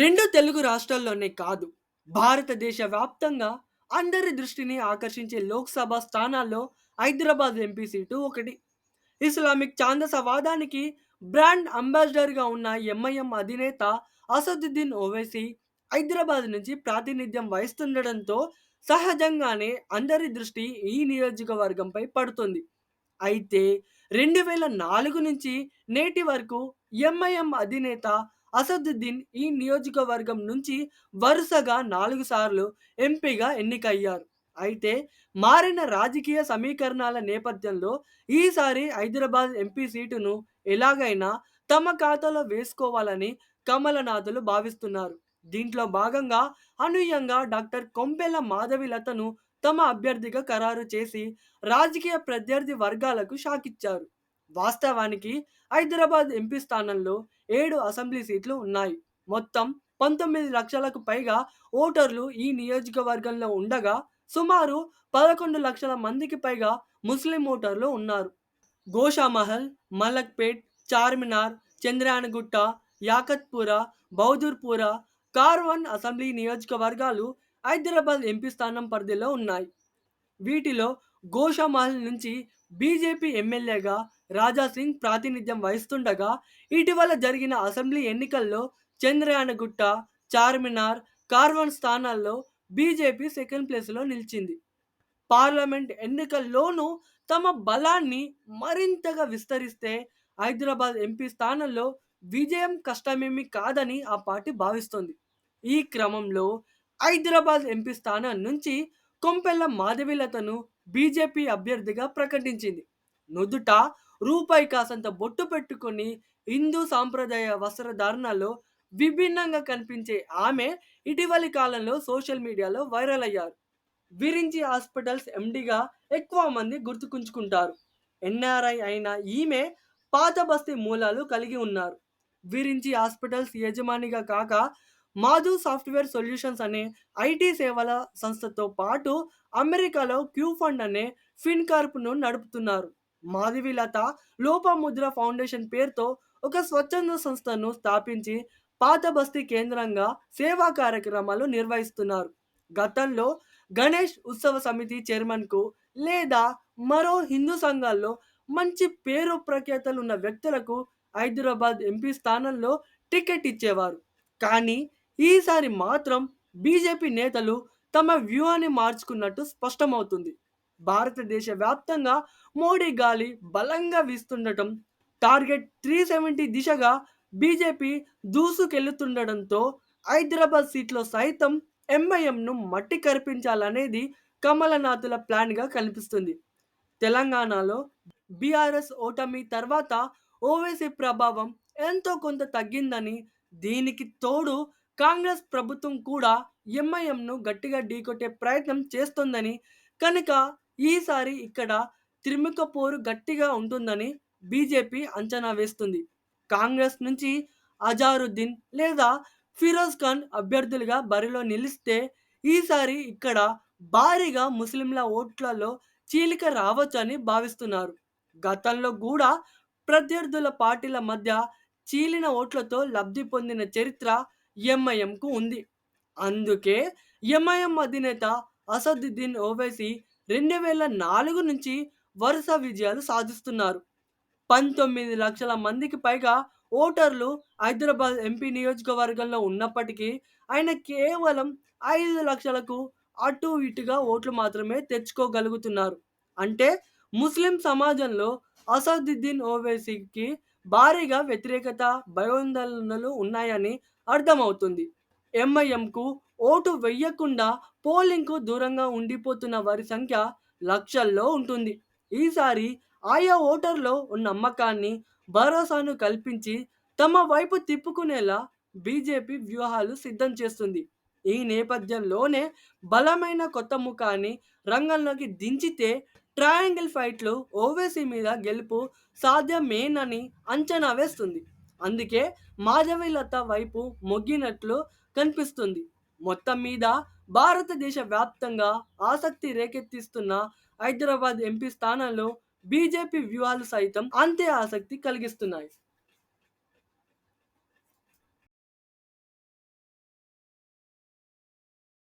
రెండు తెలుగు రాష్ట్రాల్లోనే కాదు. భారతదేశ వ్యాప్తంగా అందరి దృష్టిని ఆకర్షించే లోక్సభ స్థానాల్లో హైదరాబాద్ ఎంపీ సీటు ఒకటి. ఇస్లామిక్ ఛాందసవాదానికి బ్రాండ్ అంబాసిడర్గా ఉన్న ఎంఐఎం అధినేత అసదుద్దీన్ ఓవైసీ హైదరాబాద్ నుంచి ప్రాతినిధ్యం వహిస్తుండటంతో సహజంగానే అందరి దృష్టి ఈ నియోజకవర్గంపై పడుతుంది. అయితే రెండు వేల నాలుగు నుంచి నేటి వరకు ఎంఐఎం అధినేత అసదుద్దీన్ ఈ నియోజకవర్గం నుంచి వరుసగా నాలుగు సార్లు ఎంపీగా ఎన్నికయ్యారు. అయితే మారిన రాజకీయ సమీకరణాల నేపథ్యంలో ఈసారి హైదరాబాద్ ఎంపీ సీటును ఎలాగైనా తమ ఖాతాలో వేసుకోవాలని కమలనాథులు భావిస్తున్నారు. దీంట్లో భాగంగా అనూహ్యంగా డాక్టర్ కొంపెల్ల మాధవిలతను తమ అభ్యర్థిగా ఖరారు చేసి రాజకీయ ప్రత్యర్థి వర్గాలకు షాకిచ్చారు. వాస్తవానికి హైదరాబాద్ ఎంపీ స్థానంలో ఏడు అసెంబ్లీ సీట్లు ఉన్నాయి. మొత్తం పంతొమ్మిది లక్షలకు పైగా ఓటర్లు ఈ నియోజకవర్గంలో ఉండగా సుమారు పదకొండు లక్షల మందికి పైగా ముస్లిం ఓటర్లు ఉన్నారు. గోషామహల్ మలక్పేట్ చార్మినార్ చంద్రాయణగుట్ట యాకత్పుర బౌదూర్పుర కార్వన్ అసెంబ్లీ నియోజకవర్గాలు హైదరాబాద్ ఎంపీ స్థానం పరిధిలో ఉన్నాయి. వీటిలో గోషామహల్ నుంచి బీజేపీ ఎమ్మెల్యేగా రాజా సింగ్ ప్రాతినిధ్యం వహిస్తుండగా ఇటీవల జరిగిన అసెంబ్లీ ఎన్నికల్లో చంద్రయానగుట్ట చార్మినార్ కార్వన్ స్థానాల్లో బీజేపీ సెకండ్ ప్లేస్లో నిలిచింది. పార్లమెంట్ ఎన్నికల్లోనూ తమ బలాన్ని మరింతగా విస్తరిస్తే హైదరాబాద్ ఎంపీ స్థానంలో విజయం కష్టమేమి కాదని ఆ పార్టీ భావిస్తోంది. ఈ క్రమంలో హైదరాబాద్ ఎంపీ స్థానం నుంచి కొంపెల్ల మాధవిలతను బీజేపీ అభ్యర్థిగా ప్రకటించింది. నుదుట రూపాయి కాసంత బొట్టు పెట్టుకొని హిందూ సాంప్రదాయ వస్త్రధారణలో విభిన్నంగా కనిపించే ఆమె ఇటీవలి కాలంలో సోషల్ మీడియాలో వైరల్ అయ్యారు. విరించి హాస్పిటల్స్ ఎండిగా ఎక్కువ మంది గుర్తుకుంచుకుంటారు. ఎన్ఆర్ఐ అయిన ఈమె పాత బస్తీ మూలాలు కలిగి ఉన్నారు. విరించి హాస్పిటల్స్ యజమానిగా కాక మాధు సాఫ్ట్వేర్ సొల్యూషన్స్ అనే ఐటీ సేవల సంస్థతో పాటు అమెరికాలో క్యూ ఫండ్ అనే ఫిన్కార్ప్ను నడుపుతున్నారు. మాధవిలత లోపముద్ర ఫౌండేషన్ పేరుతో ఒక స్వచ్ఛంద సంస్థను స్థాపించి పాత బస్తీ కేంద్రంగా సేవా కార్యక్రమాలు నిర్వహిస్తున్నారు. గతంలో గణేష్ ఉత్సవ సమితి చైర్మన్కు లేదా మరో హిందూ సంఘాల్లో మంచి పేరు ప్రఖ్యాతలు ఉన్న వ్యక్తులకు హైదరాబాద్ ఎంపీ స్థానంలో టికెట్ ఇచ్చేవారు. కానీ ఈసారి మాత్రం బీజేపీ నేతలు తమ వ్యూహాన్ని మార్చుకున్నట్టు స్పష్టమవుతుంది. భారతదేశ వ్యాప్తంగా మోడీ గాలి బలంగా వీస్తుండటం టార్గెట్ త్రీ సెవెంటీ దిశగా బీజేపీ దూసుకెళ్తుండటంతో హైదరాబాద్ సీట్లో సైతం ఎంఐఎంను మట్టి కరిపించాలనేది కమలనాథుల ప్లాన్గా కనిపిస్తుంది. తెలంగాణలో బీఆర్ఎస్ ఓటమి తర్వాత ఓవైసీ ప్రభావం ఎంతో కొంత తగ్గిందని దీనికి తోడు కాంగ్రెస్ ప్రభుత్వం కూడా ఎంఐఎంను గట్టిగా ఢీకొట్టే ప్రయత్నం చేస్తోందని కనుక ఈసారి ఇక్కడ త్రిముఖ పోరు గట్టిగా ఉంటుందని బీజేపీ అంచనా వేస్తుంది. కాంగ్రెస్ నుంచి అజారుద్దీన్ లేదా ఫిరోజ్ ఖాన్ అభ్యర్థులుగా బరిలో నిలిస్తే ఈసారి ఇక్కడ భారీగా ముస్లింల ఓట్లలో చీలిక రావచ్చని భావిస్తున్నారు. గతంలో కూడా ప్రత్యర్థుల పార్టీల మధ్య చీలిన ఓట్లతో లబ్ధి పొందిన చరిత్ర ఎంఐఎంకు ఉంది. అందుకే ఎంఐఎం అధినేత అసదుద్దీన్ ఓవైసీ రెండు వేల నాలుగు నుంచి వరుస విజయాలు సాధిస్తున్నారు. పంతొమ్మిది లక్షల మందికి పైగా ఓటర్లు హైదరాబాద్ ఎంపీ నియోజకవర్గంలో ఉన్నప్పటికీ ఆయన కేవలం ఐదు లక్షలకు అటు ఇటుగా ఓట్లు మాత్రమే తెచ్చుకోగలుగుతున్నారు. అంటే ముస్లిం సమాజంలో అసదుద్దీన్ ఓవైసీకి భారీగా వ్యతిరేకత భయోందోళనలు ఉన్నాయని అర్థమవుతుంది. ఎంఐఎంకు ఓటు వెయ్యకుండా పోలింగ్కు దూరంగా ఉండిపోతున్న వారి సంఖ్య లక్షల్లో ఉంటుంది. ఈసారి ఆయా ఓటర్లో ఉన్న నమ్మకాన్ని భరోసాను కల్పించి తమ వైపు తిప్పుకునేలా బీజేపీ వ్యూహాలు సిద్ధం చేస్తుంది. ఈ నేపథ్యంలోనే బలమైన కొత్త ముఖాన్ని రంగంలోకి దించితే ట్రయాంగిల్ ఫైట్లు ఓవైసీ మీద గెలుపు సాధ్యమేనని అంచనా వేస్తుంది. అందుకే మాధవీలత వైపు మొగ్గినట్లు కనిపిస్తుంది. మొత్తం మీద భారతదేశ వ్యాప్తంగా ఆసక్తి రేకెత్తిస్తున్న హైదరాబాద్ ఎంపీ స్థానంలో బీజేపీ వ్యూహాలు సైతం అంతే ఆసక్తి కలిగిస్తున్నాయి.